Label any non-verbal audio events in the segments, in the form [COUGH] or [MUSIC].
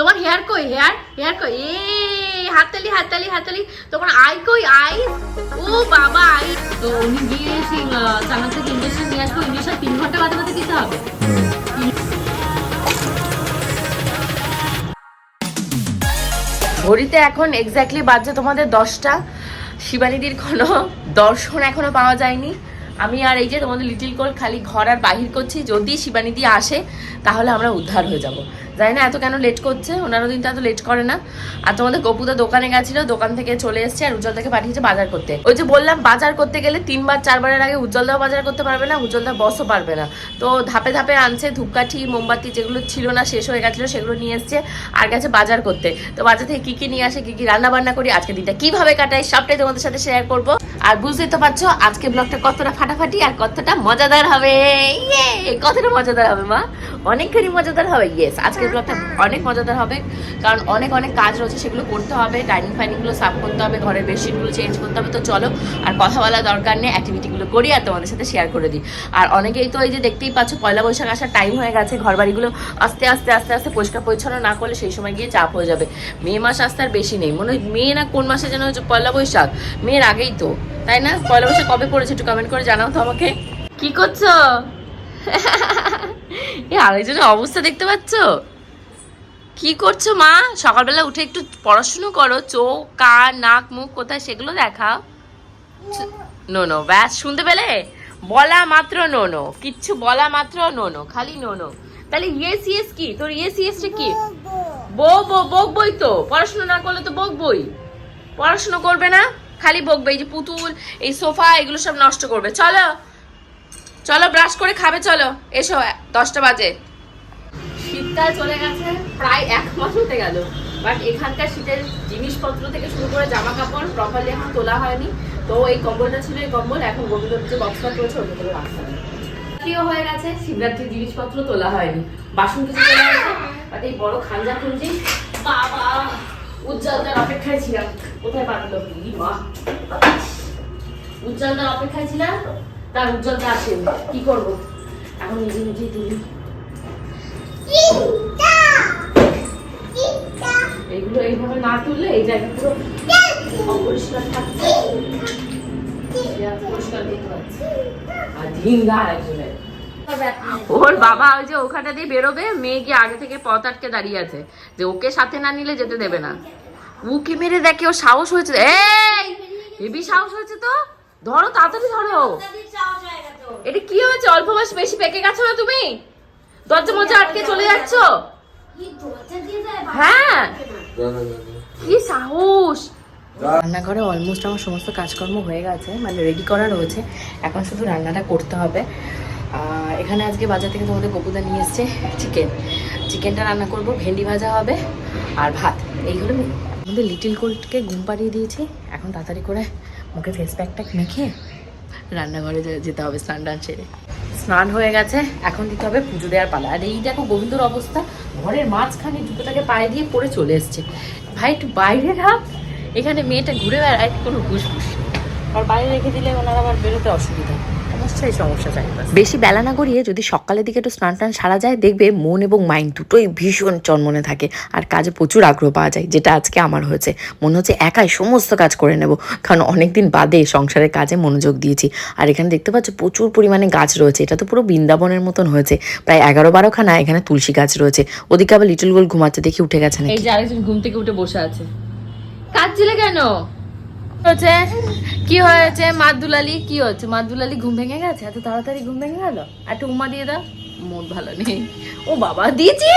তোমার হেয়ার কই? Hair hair কই? এ হাততালি হাততালি হাততালি। তোমার আই কই? আই ও বাবা আই তো উনি গিয়ে সেই চানার থেকে ইঞ্জেকশন নিয়ে আসব, ইঞ্জেকশন তিন ঘণ্টা বাদে বাদে দিতে হবে। ঘড়িতে এখন এক্স্যাক্টলি বাজছে তোমাদের দশটা। শিবানীদির কোনো দর্শন এখনও পাওয়া যায়নি। আমি আর এই যে তোমাদের লিটিল কোল খালি ঘর আর বাহির করছি, যদি শিবানীদি আসে, তাহলে আমরা উদ্ধার হয়ে যাব। জানি না এত কেন লেট করছে, ওনারও দিনটা এত লেট করে না। আর তোমাদের গপুদা দোকানে গেছিল, দোকান থেকে চলে এসছে আর উজ্জ্বল থেকে পাঠিয়েছে বাজার করতে। ওই যে বললাম, বাজার করতে গেলে তিনবার, চারবারের আগে উজ্জ্বলদাও বাজার করতে পারবে না, উজ্জ্বলদা বসও পারবে না। তো ধাপে ধাপে আনছে ধূপকাঠি, মোমবাতি, যেগুলো ছিল না, শেষ হয়ে গেছিল, সেগুলো নিয়ে এসছে আর গেছে বাজার করতে। তো বাজার থেকে কি কি নিয়ে আসে, কি কি রান্না বান্না করি আজকে দিনটা কীভাবে কাটাই, সবটাই তোমাদের সাথে শেয়ার করব। আর বুঝতেই তো পারছ, আজকে ব্লগটা কতটা ফাটাফাটি আর কতটা মজাদার হবে। কতটা মজাদার হবে, মা? অনেকখানি মজাদার হবে ইয়েস আজকের ব্লগটা অনেক মজাদার হবে। কারণ অনেক অনেক কাজ রয়েছে, সেগুলো করতে হবে ডাইনিং ফাইনিংগুলো সাফ করতে হবে, ঘরের বেডশিটগুলো চেঞ্জ করতে হবে। তো চলো, আর কথা বলা দরকার নেই অ্যাক্টিভিটিগুলো করি আর তোমাদের সাথে শেয়ার করে দিই। আর অনেকেই তো এই যে দেখতেই পাচ্ছ, পয়লা বৈশাখ আসার টাইম হয়ে গেছে ঘর বাড়িগুলো আস্তে আস্তে আস্তে আস্তে পরিষ্কার পরিচ্ছন্ন না করলে সেই সময় গিয়ে চাপ হয়ে যাবে। মে মাস আসতে আর বেশি নেই। মনে হয় মে না কোন মাসে যেন হচ্ছে পয়লা বৈশাখ? মেয়ের আগেই তো। তাই না? পয়লা বৈশাখ কবে পড়েছে একটু কমেন্ট করে জানাও তো আমাকে। কি করছ? এ, আরেকজনের অবস্থা দেখতে পাচ্ছ? কি করছ মা? সকালবেলা উঠে একটু পড়াশুনো করো। চোখ, কান, নাক, মুখ কোথায় সেগুলো দেখাও। নো নো, ব্যাস, শুনতে পেলে? বলা মাত্র নো নো। কিচ্ছু বলা মাত্র নো নো, খালি নো নো। তাহলে ইয়েস ইয়েস কি? তোর ইয়েস ইয়েসটা কি? বো বো বকবই তো। পড়াশোনা না করলে তো বকবই পড়াশোনা করবে না? খালি বকবে, এই যে পুতুল, এই সোফা, এগুলো সব নষ্ট করবে। চলো চলো ব্রাশ করে খাবে, চলো, এসো, দশটা বাজে। শীতকাল চলে গেছে, প্রায় এক মাস হতে গেল বাট এখানকার শীতের জিনিসপত্র থেকে শুরু করে জামা কাপড় প্রপারলি এখন তোলা হয়নি। তো এই কম্বলটা ছিল এই কম্বল, এখন গোবিন্দ যে বক্সটা করে রাখতে হবে শিবরাত্রিও হয়ে গেছে, শিবরাত্রির জিনিসপত্র তোলা হয়নি। বাসন কিছু তোলা হয়েছে বাট এই বড় খাঞ্জা খুঁজি বাবা! উজ্জ্বলতার অপেক্ষায় ছিলাম। কোথায় পারল ই মা? উজ্জ্বলতার অপেক্ষায় ছিলাম? তার উজ্জ্বলতা আসেনি। কি করব? এখন নিজে নিজেই তুলি। এইগুলো এইভাবে না তুললে এই জায়গা পুরো অপরিষ্কার থাকছে পরিষ্কার দেখতে পাচ্ছি আর ধিঙ্গা একজনের। ওর বাবা ওই যে ওখানটা দিয়ে বেরোবে মেয়ে গিয়ে আগে থেকে পথ আটকে দাঁড়িয়ে আছে। যে ওকে সাথে না নিলে যেতে দেবে না। উকি মেরে দেখে ও সাহস হয়েছে। এই হেবি সাহস হয়েছে তো। ধরো তাড়াতাড়ি ধরো। এটা কি হয়েছে? অল্প বয়স বেশি পেকে গেছো না তুমি? দরজা মজা আটকে চলে যাচ্ছ? হ্যাঁ। কি সাহস? রান্নাঘরে অলমোস্ট আমার সমস্ত কাজকর্ম হয়ে গেছে মানে রেডি করা রয়েছে। এখন শুধু রান্নাটা করতে হবে। এখানে আজকে বাজার থেকে তোমাদের কপুদা নিয়ে এসছে চিকেন চিকেনটা রান্না করব, ভেন্ডি ভাজা হবে আর ভাত। এইগুলো আমাদের লিটিল কোল্ডকে ঘুম পাড়িয়ে দিয়েছি। এখন তাড়াতাড়ি করে মুখে ফেস প্যাকটা মেখে রান্নাঘরে যেতে হবে স্নান টান সেরে। স্নান হয়ে গেছে, এখন দিতে হবে পুজো দেওয়ার পালা। আর এই দেখো গোবিন্দর অবস্থা, ঘরের মাঝখানে জুতোটাকে পায়ে দিয়ে পড়ে চলে এসছে। ভাই, একটু বাইরে রাখ এখানে মেয়েটা ঘুরে বেড়ায়, কোনো ঘুষঘুষ। আর বাইরে রেখে দিলে ওনার আবার বেরোতে অসুবিধা। সমস্যা চারিপাশে বেশি বেলা না গড়িয়ে যদি সকালের দিকে একটু স্নান টান সারা যায় দেখবে মন এবং মাইন্ড দুটোই ভীষণ চনমনে থাকে। আর কাজে প্রচুর আগ্রহ পাওয়া যায় যেটা আজকে আমার হয়েছে। মনে হচ্ছে একাই সমস্ত কাজ করে নেব কারণ অনেকদিন বাদে সংসারের কাজে মনোযোগ দিয়েছি। আর এখানে দেখতে পাচ্ছ প্রচুর পরিমাণে গাছ রয়েছে এটা তো পুরো বৃন্দাবনের মতন হয়েছে। প্রায় এগারো বারোখানা এখানে তুলসী গাছ রয়েছে। ওদিকে আবার লিটল গোল ঘুমাচ্ছে দেখি উঠে গেছে এই নাকি যে আরেকজন ঘুম থেকে উঠে বসে আছে। কাঁদছিলে কেন? হচ্ছে, কি হয়েছে, মাদুলালি? কি হচ্ছে? মাদুলালি ঘুম ভেঙে গেছে? এত তাড়াতাড়ি ঘুম ভেঙে গেল? একটা উমা দিয়ে দাও। মন ভালো নেই। ও বাবা, দিয়েছি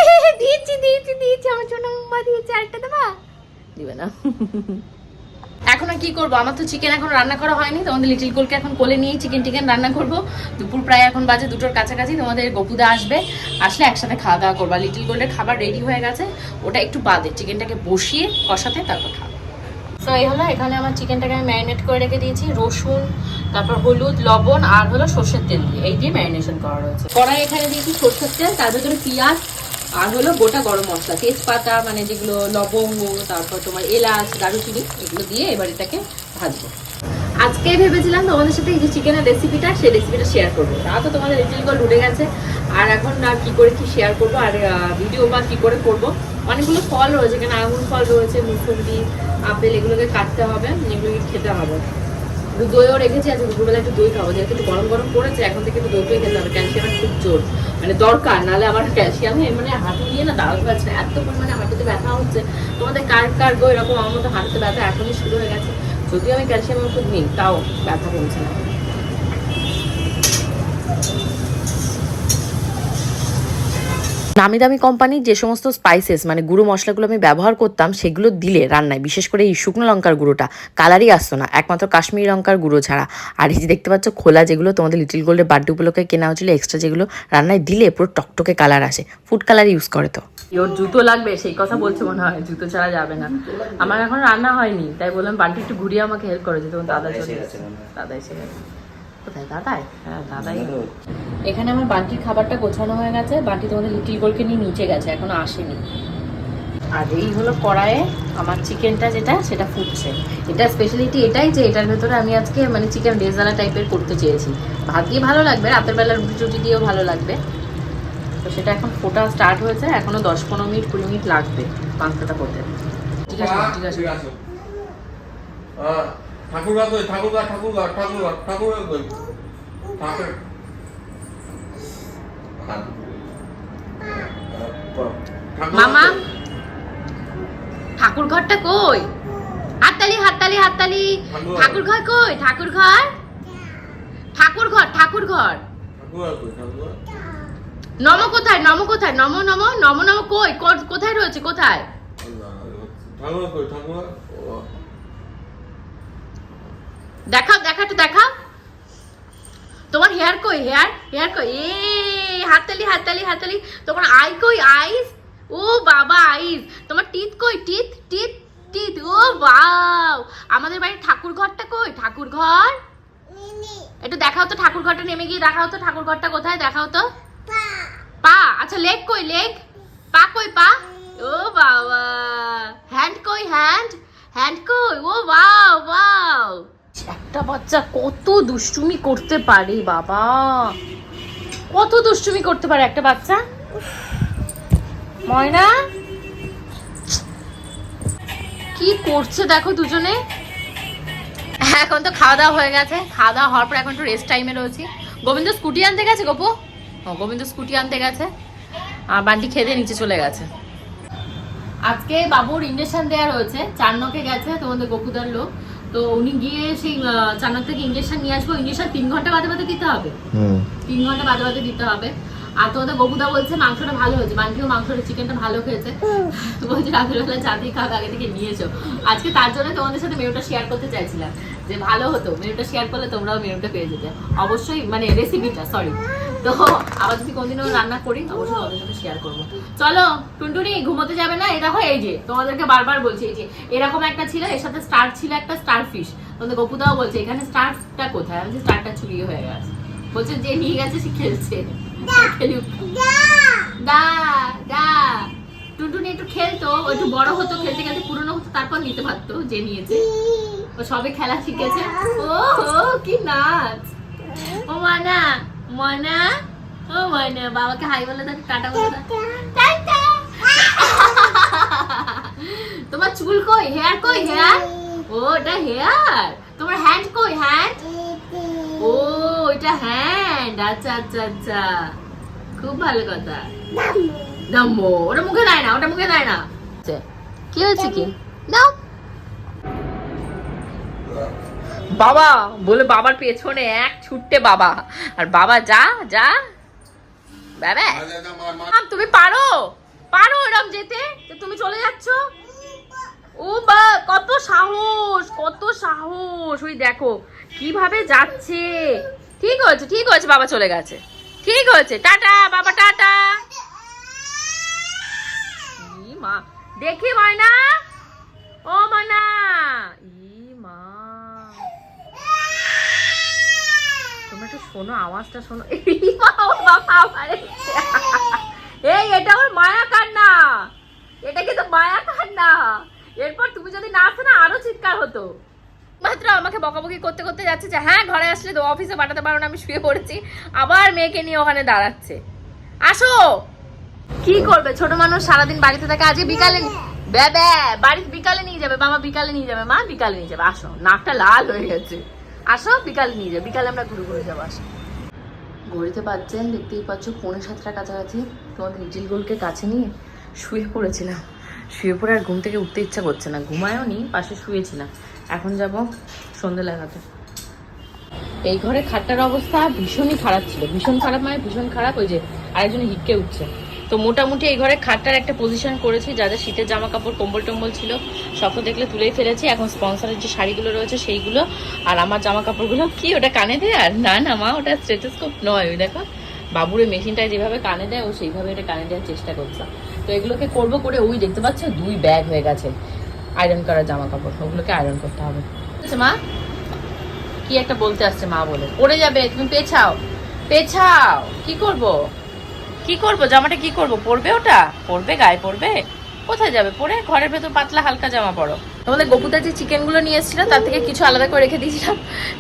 দিয়েছি দিয়েছি দিয়েছি। আমার জন্য উমা দিয়েছি, আরেকটা দেবা? দিবে না। এখন কি করব? আমার তো চিকেন এখন রান্না করা হয়নি। তোমাদের লিটিল কোলকে এখন কোলে নিয়ে চিকেন টিকেন রান্না করব। দুপুর প্রায় এখন বাজে দুটোর কাছাকাছি। তোমাদের গপুদা আসবে। আসলে একসাথে খাওয়া দাওয়া করব। লিটিল কোলের খাবার রেডি হয়ে গেছে। ওটা একটু বাদে। চিকেনটাকে বসিয়ে কষাতে তারপর খাব। তো এই হলো, এখানে আমার চিকেনটাকে আমি ম্যারিনেট করে রেখে দিয়েছি, রসুন, তারপর হলুদ, লবণ, আর হলো সর্ষের তেল দিয়ে। এই দিয়ে ম্যারিনেশন করা রয়েছে। কড়াই এখানে দিয়েছি সর্ষের তেল, তার ভিতরে পেঁয়াজ, আর হলো গোটা গরম মশলা, তেজপাতা মানে যেগুলো লবঙ্গ, তারপর তোমার এলাচ, দারুচিনি, এগুলো দিয়ে এবার এটাকে ভাজবো। আজকে ভেবেছিলাম তোমাদের সাথে এই যে চিকেনের রেসিপিটা সেই রেসিপিটা শেয়ার করব। তা তো তোমাদের লিটিল গোল উঠে গেছে। আর এখন না কি করে কি শেয়ার করব, আর ভিডিও বা কি করে করব? অনেকগুলো ফল রয়েছে, এখানে আঙুর ফল রয়েছে, মুসুম্বি, আপেল, এগুলোকে কাটতে হবে, এগুলোকে খেতে হবে। দইও রেখেছি আজকে দুপুরবেলা একটু দই খাব, যেহেতু একটু গরম গরম পড়েছে, এখন থেকে একটু দই খেতে হবে ক্যালসিয়ামের খুব জোর। মানে দরকার, নাহলে আমার ক্যালসিয়ামে মানে হাঁটু নিয়ে না দাঁড়াতে পারছে না এত পরিমাণে হাঁটুতে ব্যথা হচ্ছে। তোমাদের কার কার গো এরকম আমার মতো হাঁটুতে ব্যথা এখনই শুরু হয়ে গেছে। যদিও আমি ক্যালসিয়াম ওষুধ নিই তাও ব্যথা কমছে না। নামি দামি কোম্পানির যে সমস্ত স্পাইসেস মানে গুঁড়ো মশলাগুলো আমি ব্যবহার করতাম, সেগুলো দিলে রান্নায়, বিশেষ করে এই শুকনো লঙ্কার গুঁড়োটা, কালারই আসতো না, একমাত্র কাশ্মীরি লঙ্কার গুঁড়ো ছাড়া। আর এই যে দেখতে পাচ্ছ খোলা যেগুলো তোমাদের লিটিল গোল্ডের বার্থডে উপলক্ষে কেনা হয়েছিল এক্সট্রা যেগুলো রান্নায় দিলে পুরো টকটকে কালার আসে। ফুড কালার ইউজ করে তো। ওর জুতো লাগবে, সেই কথা বলছে মনে হয়, জুতো ছাড়া যাবে না। আমার এখন রান্না হয়নি, তাই বললাম বান্টি একটু ঘুরিয়ে আমাকে হেল্প করে যে তোমার দাদা চলে দাদা এসে গেছে। কোথায়? দাদাই? হ্যাঁ দাদাই। এখানে আমার বান্টির খাবারটা গোছানো হয়ে গেছে। বান্টি তোমাদের লিটিল গোলকে নিয়ে নিচে গেছে এখনও আসেনি। আর এই হলো কড়াইয়ে আমার চিকেনটা যেটা সেটা ফুটছে। এটা স্পেশালিটি এটাই যে এটার ভেতরে আমি আজকে মানে চিকেন রেজালা টাইপের করতে চেয়েছি। ভাত দিয়ে ভালো লাগবে রাতের বেলা রুটি টুটি দিয়েও ভালো লাগবে। তো সেটা এখন ফোটা স্টার্ট হয়েছে এখনও দশ পনেরো মিনিট কুড়ি মিনিট লাগবে মাংসটা করতে। ঠিক আছে ঠিক আছে। ঠাকুরগা কই ঠাকুরগা ঠাকুরগা ঠাকুরগা ঠাকুরগা কই ঠাকুর মামা? ঠাকুর ঘরটা কই? হাততালি হাততালি হাততালি। ঠাকুর। ঠাকুর ঘর কই? ঠাকুর ঘর ঠাকুর ঘর ঠাকুর ঘর নম কোথায়? নম কোথায়? নম নম নম নম কই? কোথায় রয়েছে? কোথায়? ঠাকুরগা কই? ঠাকুরগা ও, দেখাও দেখা একটু দেখাও। তোমার হেয়ার কই হেয়ার হেয়ার কই? এ হাততালি হাততালি হাততালি। তোমার আই কই আইস ও বাবা আইস তোমার টিথ কই? টিথ টিথ টিথ ও বাও। আমাদের বাড়ির ঠাকুর ঘরটা কই? ঠাকুর ঘর একটু দেখাও তো ঠাকুর ঘরটা নেমে গিয়ে দেখাও তো ঠাকুর ঘরটা কোথায়? দেখাও তো। পা। আচ্ছা লেগ কই লেগ পা কই পা? ও বাবা। হ্যান্ড কই হ্যান্ড হ্যান্ড কই? ও বাও বাও। একটা বাচ্চা কত দুষ্টুমি করতে পারে বাবা। কত দুষ্টুমি করতে পারে একটা বাচ্চা? ময়না? কি করছে দেখো দুজনে? এখন তো খাওয়া দাওয়া হয়ে গেছে। খাওয়া দাওয়া হওয়ার পর এখন একটু রেস্ট টাইমে রয়েছি। গোবিন্দ স্কুটি আনতে গেছে গোপু? ও গোবিন্দ স্কুটি আনতে গেছে। আর বান্টি খেতে নিচে চলে গেছে। আজকে বাবুর ইঞ্জেকশন দেওয়া রয়েছে। চান্নকে গেছে তোমাদের গোপুদার লোক। তো উনি গিয়ে সেই চান্নক থেকে ইঞ্জেকশন নিয়ে আসব। ইঞ্জেকশন তিন ঘণ্টা বাদে বাদে দিতে হবে। তিন ঘণ্টা বাদে বাদে দিতে হবে। আর তোমাদের গপুদা বলছে মাংসটা ভালো হয়েছে। বান্টিও মাংসটা চিকেনটা ভালো খেয়েছে। বলছে রাত্রিবেলা চাঁদি খাক আগে থেকে নিয়েছো আজকে তার জন্য তোমাদের সাথে মেনুটা শেয়ার করতে চাইছিলাম যে ভালো হতো। মেনুটা শেয়ার করলে তোমরাও মেনুটা পেয়ে যেতে। অবশ্যই মানে রেসিপিটা সরি তো আবার যদি কোনদিনও রান্না করি অবশ্যই তোমাদের সাথে শেয়ার করব। চলো টুনটুনি ঘুমোতে যাবে না? এটা হয় এই যে তোমাদেরকে বারবার বলছি এই যে এরকম একটা ছিল এর সাথে স্টার ছিল একটা স্টার ফিশ তোমাদের গপুদাও বলছে এখানে স্টারটা কোথায়? আমি স্টারটা চুরিয়ে হয়ে গেছে। বলছে যে নিয়ে গেছে সে খেলছে। দা [LAUGHS] দা। টুনটুনি একটু খেলতো একটু বড় হতো খেলতে খেলতে পুরনো হতো তারপর নিতে পারতো যে নিয়েছে। ও সবে খেলা শিখেছে। ও ও কি নাচ। ও মানা মনা ও বাবাকে হাই বলে দাও টাটা বলে দাও টাটা তোমার চুল কই হেয়ার কই হেয়ার ও ওটা হেয়ার তোমার হ্যান্ড কই হ্যান্ড ও এটা হ্যান্ড আচ্ছা আচ্ছা আচ্ছা খুব ভালো কথা ওটা মুখে দেয় না ওটা মুখে দেয় না কি হয়েছে কি দাও বাবা বলে বাবার পেছনে এক ছুটতে বাবা আর বাবা যা যা বাবা। তুমি পারো। পারো এরম যেতে? যে তুমি চলে যাচ্ছ? ও বা কত সাহস কত সাহস। ওই দেখো কীভাবে যাচ্ছে? ঠিক হয়েছে ঠিক হয়েছে বাবা চলে গেছে। ঠিক হয়েছে টাটা বাবা টাটা। মা দেখি ময়না। ও ময়না ই মা তোমরা একটু শোনো আওয়াজটা শোনো। [LAUGHS] এই এটা ওর মায়া কান্না। এটা কিন্তু মায়া কান্না। এরপর তুমি যদি না আসো না আরও চিৎকার হতো। মাত্র আমাকে বকাবকি করতে করতে যাচ্ছে যে হ্যাঁ ঘরে আসলে তো অফিসে পাঠাতে পারো না আমি শুয়ে পড়েছি। আবার মেয়েকে নিয়ে ওখানে দাঁড়াচ্ছে। আসো! কি করবে? ছোট মানুষ সারাদিন বাড়িতে থাকে আজকে বিকালে নি- বে বে বাড়িতে বিকালে নিয়ে যাবে বাবা বিকালে নিয়ে যাবে মা বিকালে নিয়ে যাবে। আসো নাকটা লাল হয়ে গেছে। আসো, বিকালে নিয়ে যাবে বিকালে আমরা ঘুরে ঘুরে যাব, আসো। ঘড়িতে পাচ্ছেন দেখতেই পাচ্ছ, পৌনে সাতটার কাছাকাছি। তোমাদের লিটিল গোলকে কাছে নিয়ে শুয়ে পড়েছিলাম। শুয়ে পড়ে আর ঘুম থেকে উঠতে ইচ্ছা করছে না। ঘুমায়ও নি, পাশে শুয়েছিলাম। এখন যাব সন্ধে লাগাতে এই ঘরে খাটটার অবস্থা ভীষণই খারাপ ছিল। ভীষণ খারাপ মানে ভীষণ খারাপ, ওই যে আরেকজন হিটকে উঠছে। তো মোটামুটি এই ঘরে খাটটার একটা পজিশন করেছি যা যা শীতের জামা কাপড় কম্বল টম্বল ছিল তো দেখলে তুলেই ফেলেছি। এখন স্পন্সরের যে শাড়িগুলো রয়েছে, সেইগুলো, আর আমার জামা কাপড়গুলো কি ওটা কানে দেয়? আর না না মা, ওটা স্টেথোস্কোপ নয়, ওই দেখো। বাবুরে মেশিনটায় যেভাবে কানে দেয়, ও সেইভাবে এটা কানে দেওয়ার চেষ্টা করছে। তো এগুলোকে করব করে, ওই দেখতে পাচ্ছ, দুই ব্যাগ হয়ে গেছে আয়রন করা জামা কাপড় ওগুলোকে আয়রন করতে হবে। আচ্ছা মা, কি একটা বলতে আসছে মা বলে। পড়ে যাবে, তুমি পেছাও পেছাও, কি করব? কি করব? জামাটা কি করব? পরবে ওটা? পরবে, গায়ে পরবে? কোথায় যাবে? পরে ঘরের ভেতর পাতলা হালকা জামা পরো। তোমাদের গোপুদা যে চিকেনগুলো নিয়ে এসেছিল, তার থেকে কিছু আলাদা করে রেখে দিয়েছিলাম।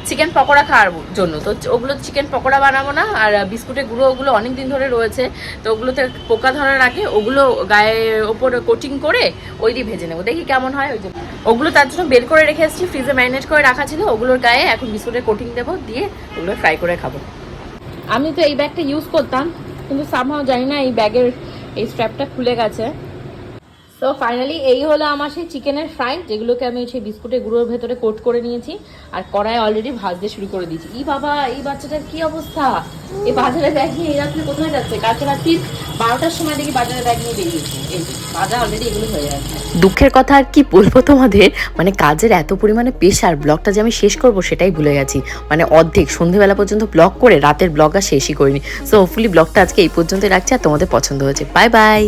চিকেন পকোড়া খাওয়ার জন্য। তো ওগুলো চিকেন পকোড়া বানাবো না, আর বিস্কুটের গুঁড়ো ওগুলো অনেক দিন ধরে রয়েছে। তো ওগুলোতে পোকা ধরার আগে ওগুলো গায়ে ওপর কোটিং করে ওই দিয়ে ভেজে নেব। দেখি কেমন হয় ওই যে। ওগুলো তার জন্য বের করে রেখে এসেছি, ফ্রিজে ম্যারিনেট করে রাখা ছিল। ওগুলোর গায়ে এখন বিস্কুটের কোটিং দেবো, দিয়ে ওগুলো ফ্রাই করে খাব। আমি তো এই ব্যাগটা ইউজ করতাম। কিন্তু সামহাও জানি না এই ব্যাগের এই স্ট্র্যাপটা খুলে গেছে। তো ফাইনালি এই হলো আমার সেই চিকেনের ফ্রাই যেগুলোকে আমি সেই বিস্কুটের গুঁড়োর ভেতরে কোট করে নিয়েছি। আর কড়াই অলরেডি ভাজতে শুরু করে দিয়েছি। ই বাবা, এই বাচ্চাটার কি অবস্থা? এই বাজারে ব্যাগ নিয়ে এই রাত্রে কোথায় যাচ্ছে? কালকে রাত্রি বারোটার সময় দেখি বাজারে ব্যাগ নিয়ে বেরিয়েছি অলরেডি এগুলো হয়ে যাচ্ছে দুঃখের কথা আর কি বলব তোমাদের? মানে কাজের এত পরিমাণে পেশার ব্লগটা যে আমি শেষ করব সেটাই ভুলে গেছি। মানে অর্ধেক, সন্ধেবেলা পর্যন্ত ব্লগ করে, রাতের ব্লগ আর শেষই করিনি। সো হোপফুলি ব্লগটা আজকে এই পর্যন্তই রাখছি আর তোমাদের পছন্দ হয়েছে। Bye bye